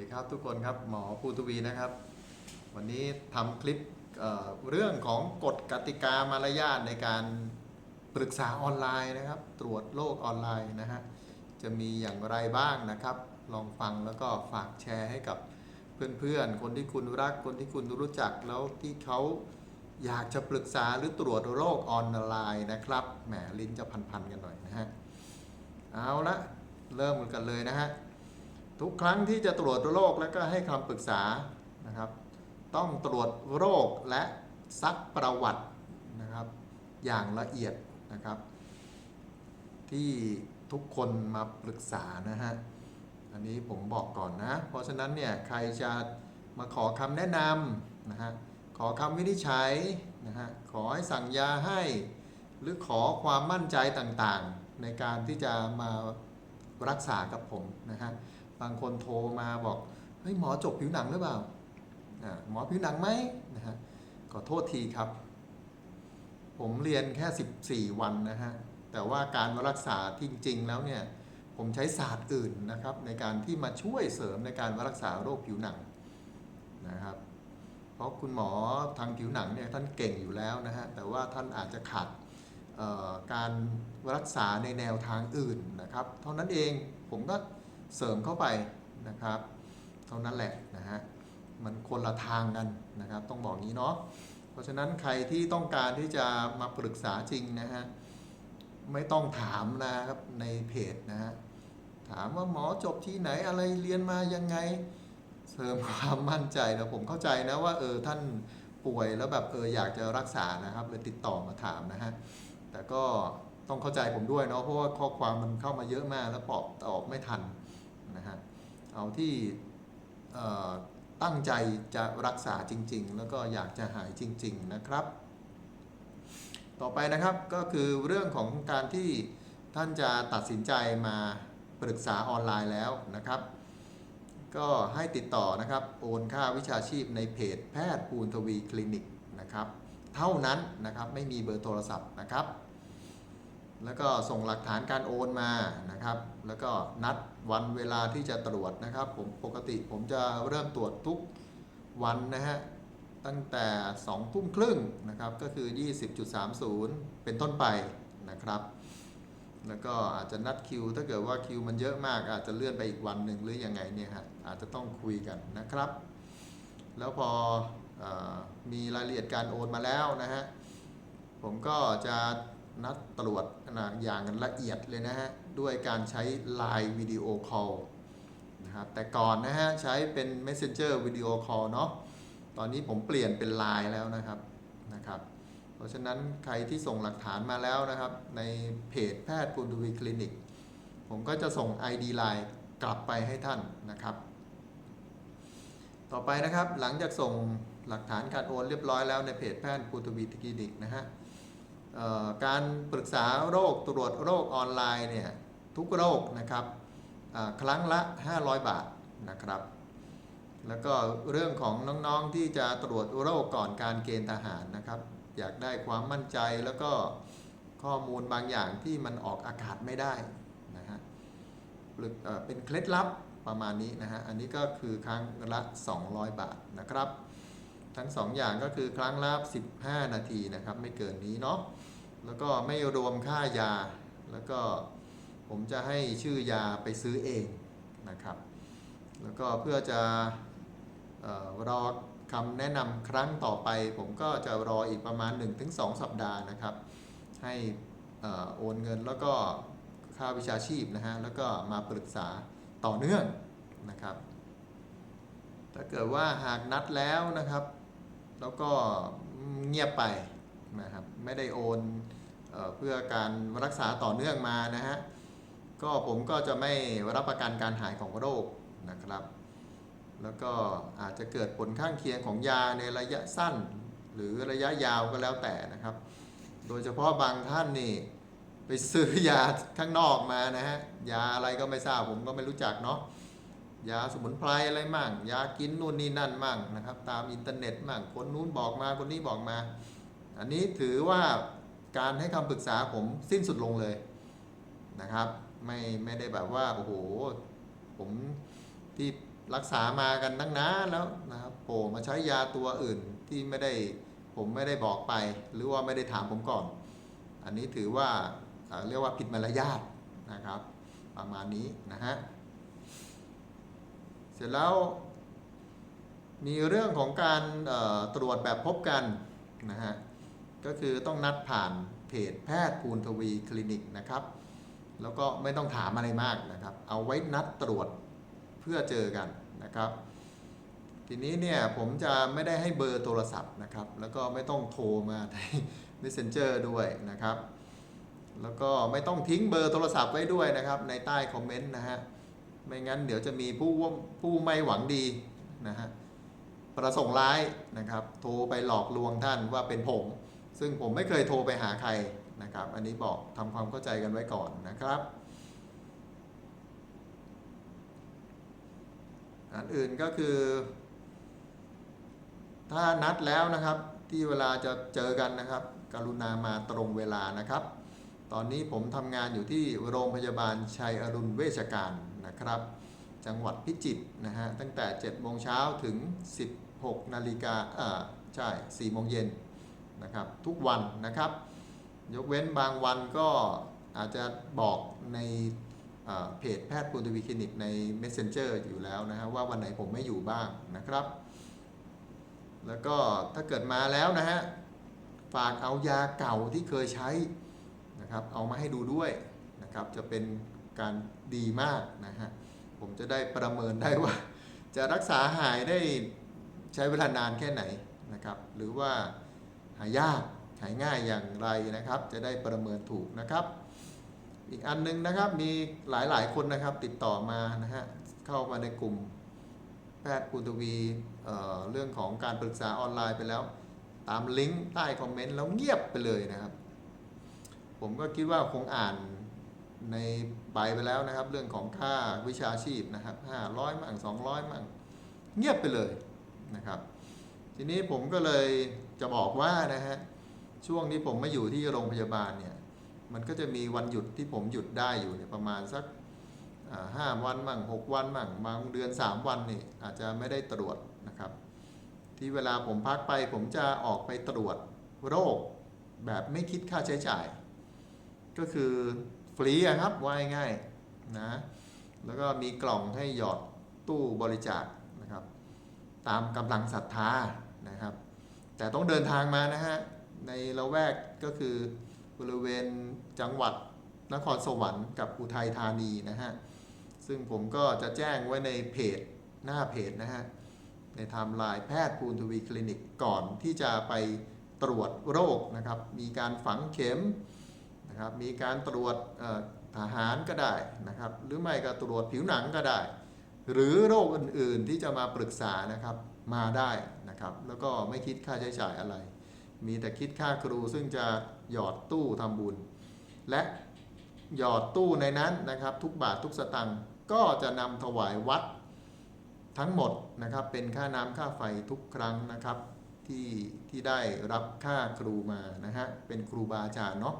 ดีครับทุกคนครับหมอภูทวีนะครับ วันนี้ทำคลิปเเรื่องของกฎกติกามารยาทในการปรึกษาออนไลน์นะครับ ตรวจโรคออนไลน์นะฮะจะมีอย่างไรบ้างนะครับ ลองฟังแล้วก็ฝากแชร์ให้กับเพื่อนๆ คนที่คุณรักคนที่คุณรู้จักแล้วที่เขาอยากจะปรึกษาหรือตรวจโรคออนไลน์นะครับแหมลิ้นจะพันๆกันหน่อยนะฮะเอาละเริ่มกันเลยนะฮะ ทุกครั้งที่จะตรวจโรคและก็ให้คำปรึกษานะครับ ต้องตรวจโรคและซักประวัตินะครับ อย่างละเอียดนะครับ ที่ทุกคนมาปรึกษานะฮะอันนี้ผมบอกก่อนนะ เพราะฉะนั้นเนี่ยใครจะมาขอคำแนะนำนะฮะขอคำวินิจฉัยนะฮะขอให้สั่งยาให้ หรือขอความมั่นใจต่างๆ ในการที่จะมารักษากับผมนะฮะ บางคนโทรมาบอกเฮ้ยหมอจบผิวหนังหรือเปล่าหมอผิวหนังไหมนะฮะขอโทษทีครับ ผมเรียนแค่ 14 วันนะฮะแต่ว่าการรักษาจริง ๆ แล้วเนี่ยผมใช้ศาสตร์อื่นนะครับ ในการที่มาช่วยเสริมในการรักษาโรคผิวหนังนะครับ เพราะคุณหมอทางผิวหนังเนี่ยท่านเก่งอยู่แล้วนะฮะแต่ว่าท่านอาจจะขาดการรักษาในแนวทางอื่นนะครับ เท่านั้นเองผมก็ เสริมเข้าไปนะครับ เท่านั้นแหละนะฮะมันคนละทางกันนะครับ ต้องบอกงี้เนาะเพราะฉะนั้นใครที่ต้องการที่จะมาปรึกษาจริงนะฮะไม่ต้องถามนะครับในเพจนะฮะถามว่าหมอจบที่ไหนอะไรเรียนมายังไงเสริมความมั่นใจนะผมเข้าใจนะว่าเออท่านป่วยแล้วแบบเอออยากจะรักษานะครับเลยติดต่อมาถามนะฮะแต่ก็ต้องเข้าใจผมด้วยเนาะเพราะว่าข้อความมันเข้ามาเยอะมากแล้วตอบตอบไม่ทัน นะฮะเอาที่ตั้งใจจะรักษาจริง ๆ แล้วก็อยากจะหายจริง ๆ นะครับ ต่อไปนะครับก็คือเรื่องของการที่ท่านจะตัดสินใจมาปรึกษาออนไลน์แล้วนะครับ ก็ให้ติดต่อนะครับโอนค่าวิชาชีพในเพจแพทย์ปูนทวีคลินิกนะครับ เท่านั้นนะครับไม่มีเบอร์โทรศัพท์นะครับ แล้วก็ส่งหลักฐานการโอนมานะครับ แล้วก็นัดวันเวลาที่จะตรวจนะครับ ผมปกติผมจะเริ่มตรวจทุกวันนะฮะตั้งแต่ 2 ทุ่มครึ่งนะครับ ก็คือ 20.30 เป็นต้นไปนะครับ แล้วก็อาจจะนัดคิว ถ้าเกิดว่าคิวมันเยอะมาก อาจจะเลื่อนไปอีกวันหนึ่งหรือยังไงเนี่ยฮะอาจจะต้องคุยกันนะครับ แล้วพออมีรายละเอียดการโอนมาแล้วนะฮะผมก็จะ นัดตรวจนะอย่างละเอียดเลยนะฮะ ด้วยการใช้ Line Video Call นะครับแต่ก่อนนะฮะ ใช้เป็น Messenger Video Call เนาะตอนนี้ผมเปลี่ยนเป็น Line แล้วนะครับนะครับ เพราะฉะนั้นใครที่ส่งหลักฐานมาแล้วนะครับ ในเพจแพทย์ปุณทวีคลินิก ผมก็จะส่ง ID Line กลับไปให้ท่านนะครับ ต่อไปนะครับหลังจากส่งหลักฐานการโอนเรียบร้อยแล้วในเพจแพทย์ปุณทวีคลินิกนะฮะ การปรึกษาโรคตรวจโรคออนไลน์เนี่ยทุกโรคนะครับครั้งละ 500 บาทนะครับ แล้วก็เรื่องของน้องๆที่จะตรวจโรคก่อนการเกณฑ์ทหารนะครับ อยากได้ความมั่นใจแล้วก็ข้อมูลบางอย่างที่มันออกอากาศไม่ได้นะฮะหรือเอ่อเป็นเคล็ดลับประมาณนี้นะฮะ อันนี้ก็คือครั้งละ 200 บาทนะครับ ทั้งสองอย่างก็คือครั้งละ15 นาทีนะครับ ไม่เกินนี้เนาะแล้วก็ไม่รวมค่ายา แล้วก็ผมจะให้ชื่อยาไปซื้อเองนะครับ แล้วก็เพื่อจะออรอคำแนะนำครั้งต่อไป ผมก็จะรออีกประมาณ 1-2 สัปดาห์นะครับ ให้อโอนเงินแล้วก็ค่าวิชาชีพนะฮะแล้วก็มาปรึกษาต่อเนื่องนะครับถ้าเกิดว่าหากนัดแล้วนะครับ แล้วก็เงียบไปนะครับไม่ได้โอนเอเพื่อการรักษาต่อเนื่องมานะฮะก็ผมก็จะไม่รับประกันการหายของโรคนะครับ แล้วก็อาจจะเกิดผลข้างเคียงของยาในระยะสั้น หรือระยะยาวก็แล้วแต่นะครับ โดยเฉพาะบางท่านนี่ไปซื้อยาข้างนอกมานะฮะยาอะไรก็ไม่ทราบผมก็ไม่รู้จักเนาะ ยาสมุนไพรอะไรมั่ง ยากินนู่นนี่นั่นมั่งนะครับ ตามอินเทอร์เน็ตมั่งคนนู้นบอกมาคนนี้บอกมา อันนี้ถือว่าการให้คำปรึกษาผมสิ้นสุดลงเลยนะครับ ไม่ไม่ได้แบบว่าโอ้โหผมที่รักษามากันตั้งนานแล้วนะครับโผล่มาใช้ยาตัวอื่นที่ไม่ได้ผมไม่ได้บอกไป หรือว่าไม่ได้ถามผมก่อน อันนี้ถือว่าเรียกว่าผิดมารยาทนะครับ ประมาณนี้นะฮะ สร็จแล้วมีเรื่องของการตรวจแบบพบกันนะฮะก็คือต้องนัดผ่านเพจแพทย์ภูนทวีคลินิกนะครับ แล้วก็ไม่ต้องถามอะไรมากนะครับ เอาไว้นัดตรวจเพื่อเจอกันนะครับ ทีนี้เนี่ยผมจะไม่ได้ให้เบอร์โทรศัพท์นะครับ แล้วก็ไม่ต้องโทรมาใน Messenger ด้วยนะครับ แล้วก็ไม่ต้องทิ้งเบอร์โทรศัพท์ไว้ด้วยนะครับ ในใต้คอมเมนต์นะฮะ ไม่งั้นเดี๋ยวจะมีผู้ผู้ไม่หวังดีนะฮะประสงค์ร้ายนะครับ โทรไปหลอกลวงท่านว่าเป็นผม ซึ่งผมไม่เคยโทรไปหาใครนะครับ อันนี้บอกทำความเข้าใจกันไว้ก่อนนะครับอันอื่นก็คือ ถ้านัดแล้วนะครับที่เวลาจะเจอกันนะครับ กรุณามาตรงเวลานะครับ ตอนนี้ผมทำงานอยู่ที่โรงพยาบาลชัยอรุณเวชการ นะครับ จังหวัดพิจิตรนะฮะตั้งแต่ 7 โมงเช้าถึง 16 นาฬิกาอ่าใช่ 4 โมงเย็นนะครับทุกวันนะครับ ยกเว้นบางวันก็อาจจะบอกในเอ่อเพจแพทย์ปูนทวีคลินิกใน Messenger อยู่แล้วนะฮะว่าวันไหนผมไม่อยู่บ้างนะครับ แล้วก็ถ้าเกิดมาแล้วนะฮะฝากเอายาเก่าที่เคยใช้นะครับเอามาให้ดูด้วยนะครับจะเป็น การดีมากนะฮะผมจะได้ประเมินได้ว่า จะรักษาหายได้ใช้เวลานานแค่ไหนนะครับ หรือว่าหายากหายง่ายอย่างไรนะครับ จะได้ประเมินถูกนะครับ อีกอันหนึงนะครับมีหลายๆคนนะครับติดต่อมานะฮะเข้ามาในกลุ่มแพทย์ปูนทวีเเรื่องของการปรึกษาออนไลน์ไปแล้ว ตามลิงก์ใต้คอมเมนต์แล้วเงียบไปเลยนะครับ ผมก็คิดว่าคงอ่าน ในใบไปแล้วนะครับ เรื่องของค่าวิชาชีพนะครับ500มั่ง200มั่งเงียบไปเลยนะครับ ทีนี้ผมก็เลยจะบอกว่านะฮะช่วงที่ผมมาอยู่ที่โรงพยาบาลเนี่ยมันก็จะมีวันหยุดที่ผมหยุดได้อยู่เนี่ยประมาณสักห้าวันมั่งหกวันมั่งบางเดือนสามวันนี่อาจจะไม่ได้ตรวจนะครับ ที่เวลาผมพักไปผมจะออกไปตรวจโรคแบบไม่คิดค่าใช้จ่าย ก็คือ ฟรีครับว่าง่ายๆนะแล้วก็มีกล่องให้หยอดตู้บริจาคนะครับ ตามกำลังศรัทธานะครับ แต่ต้องเดินทางมานะฮะในละแวกก็คือบริเวณจังหวัดนครสวรรค์กับอุทัยธานีนะฮะซึ่งผมก็จะแจ้งไว้ในเพจหน้าเพจนะฮะในไทม์ไลน์แพทย์ภูนทวีคลินิกก่อนที่จะไปตรวจโรคนะครับ มีการฝังเข็ม นะครับมีการตรวจทหารก็ได้นะครับหรือไม่ก็ตรวจผิวหนังก็ได้ หรือโรคอื่นๆที่จะมาปรึกษานะครับมาได้นะครับแล้วก็ไม่คิดค่าใช้จ่ายอะไร มีแต่คิดค่าครูซึ่งจะหยอดตู้ทำบุญ และหยอดตู้ในนั้นนะครับทุกบาททุกสตังค์ก็จะนำถวายวัดทั้งหมดนะครับเป็นค่าน้ำค่าไฟทุกครั้งนะครับที่ที่ได้รับค่าครูมานะฮะเป็นครูบาอาจารย์เนาะ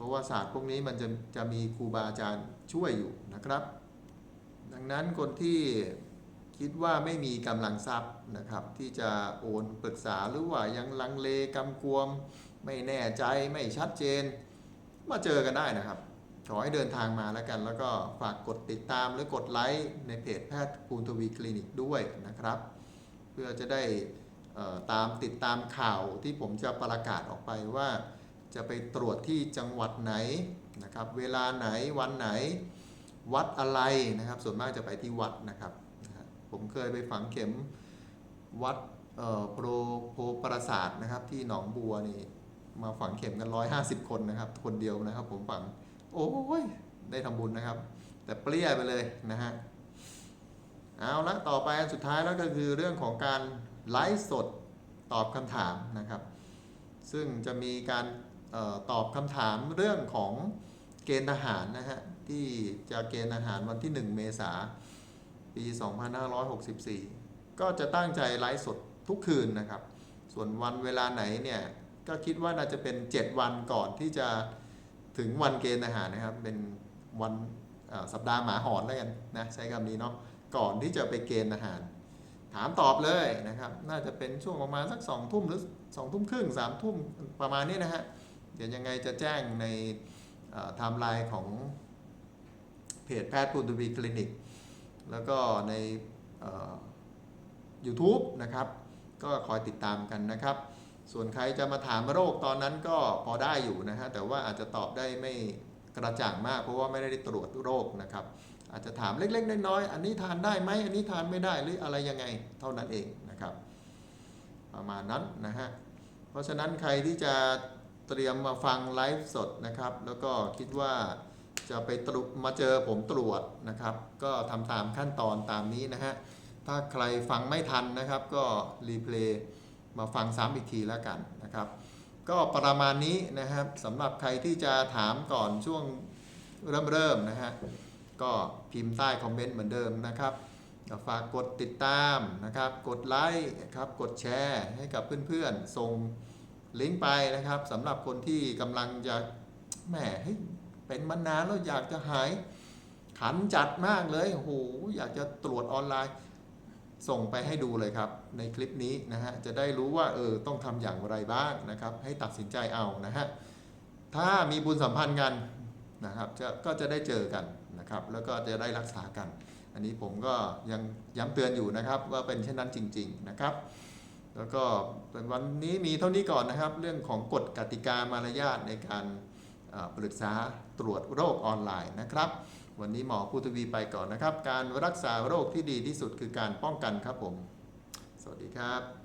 เพราะว่าศาสตร์พวกนี้มันจะจะมีครูบาอาจารย์ช่วยอยู่นะครับ ดังนั้นคนที่คิดว่าไม่มีกำลังทรัพย์นะครับ ที่จะโอนปรึกษาหรือว่ายังลังเลกำกวม ไม่แน่ใจไม่ชัดเจน มาเจอกันได้นะครับ ขอให้เดินทางมาแล้วกัน แล้วก็ฝากกดติดตามหรือกดไลค์ในเพจแพทย์ภูนทวีคลินิกด้วยนะครับ เพื่อจะได้ตามติดตามข่าวที่ผมจะประกาศออกไปว่า จะไปตรวจที่จังหวัดไหนนะครับ เวลาไหนวันไหน วัดอะไรนะครับ ส่วนมากจะไปที่วัดนะครับ ผมเคยไปฝังเข็มวัดโปรโพปราศาสตร์นะครับ ที่หนองบัวนี่มาฝังเข็มกัน150คนนะครับ คนเดียวนะครับ ผมฝัง โอ้ยได้ทำบุญนะครับ แต่เปรี้ยไปเลยนะฮะเอาละต่อไปอันสุดท้ายแล้วก็คือเรื่องของการไลฟ์สดตอบคำถามนะครับ ซึ่งจะมีการ ตอบคำถามเรื่องของเกณฑ์ทหารนะฮะที่จะเกณฑ์ทหารวันที่ 1 เมษาปี 2564 ก็จะตั้งใจไลฟ์สดทุกคืนนะครับ ส่วนวันเวลาไหนเนี่ยก็คิดว่าน่าจะเป็น 7 วันก่อนที่จะถึงวันเกณฑ์ทหารนะครับ เป็นวันสัปดาห์หมาหอนแล้วกันนะใช้คำนี้เนาะก่อนที่จะไปเกณฑ์อาหาร ถามตอบเลยนะครับ น่าจะเป็นช่วงประมาณสักสองทุ่มหรือสองทุ่มครึ่งสามทุ่มประมาณนี้นะฮะ ดี๋ยวยังไงจะแจ้งในไทม์ไลน์ของเพจแพทย์ปูนทวีคลินิก แล้วก็ใน YouTube นะครับ ก็คอยติดตามกันนะครับ ส่วนใครจะมาถามโรคตอนนั้นก็พอได้อยู่นะฮะ แต่ว่าอาจจะตอบได้ไม่กระจ่างมากเพราะว่าไม่ได้ตรวจโรคนะครับ อาจจะถามเล็กๆน้อยๆอันนี้ทานได้ไหมอันนี้ทานไม่ได้หรืออะไรยังไงเท่านั้นเองนะครับ ประมาณนั้นนะฮะ เพราะฉะนั้นใครที่จะ เตรียมมาฟังไลฟ์สดนะครับ แล้วก็คิดว่าจะไปตรุมาเจอผมตรวจนะครับ ก็ทำตามขั้นตอนตามนี้นะฮะ ถ้าใครฟังไม่ทันนะครับ ก็รีเพลย์มาฟังซ้ำอีกทีแล้วกันนะครับ ก็ประมาณนี้นะครับสำหรับใครที่จะถามก่อนช่วงเริ่มเริ่มนะฮะ ก็พิมพ์ใต้คอมเมนต์เหมือนเดิมนะครับฝากกดติดตามนะครับ กดไลค์ครับ กดแชร์ให้กับเพื่อนๆ ส่ง ลิงก์ไปนะครับสำหรับคนที่กำลังจะแหมเป็นมานานแล้วอยากจะหาย ขันจัดมากเลยโอ้โหอยากจะตรวจออนไลน์ ส่งไปให้ดูเลยครับ ในคลิปนี้นะฮะจะได้รู้ว่าเออต้องทำอย่างไรบ้างนะครับ ให้ตัดสินใจเอานะฮะถ้ามีบุญสัมพันธ์กันนะครับจะก็จะได้เจอกันนะครับ แล้วก็จะได้รักษากัน อันนี้ผมก็ยังย้ำเตือนอยู่นะครับว่าเป็นเช่นนั้นจริง ๆนะครับ แล้วก็เป็นวันนี้มีเท่านี้ก่อนนะครับ เรื่องของกฎกติกามารยาทในการปรึกษาตรวจโรคออนไลน์นะครับ วันนี้หมอภูทวีไปก่อนนะครับ การรักษาโรคที่ดีที่สุดคือการป้องกันครับผม สวัสดีครับ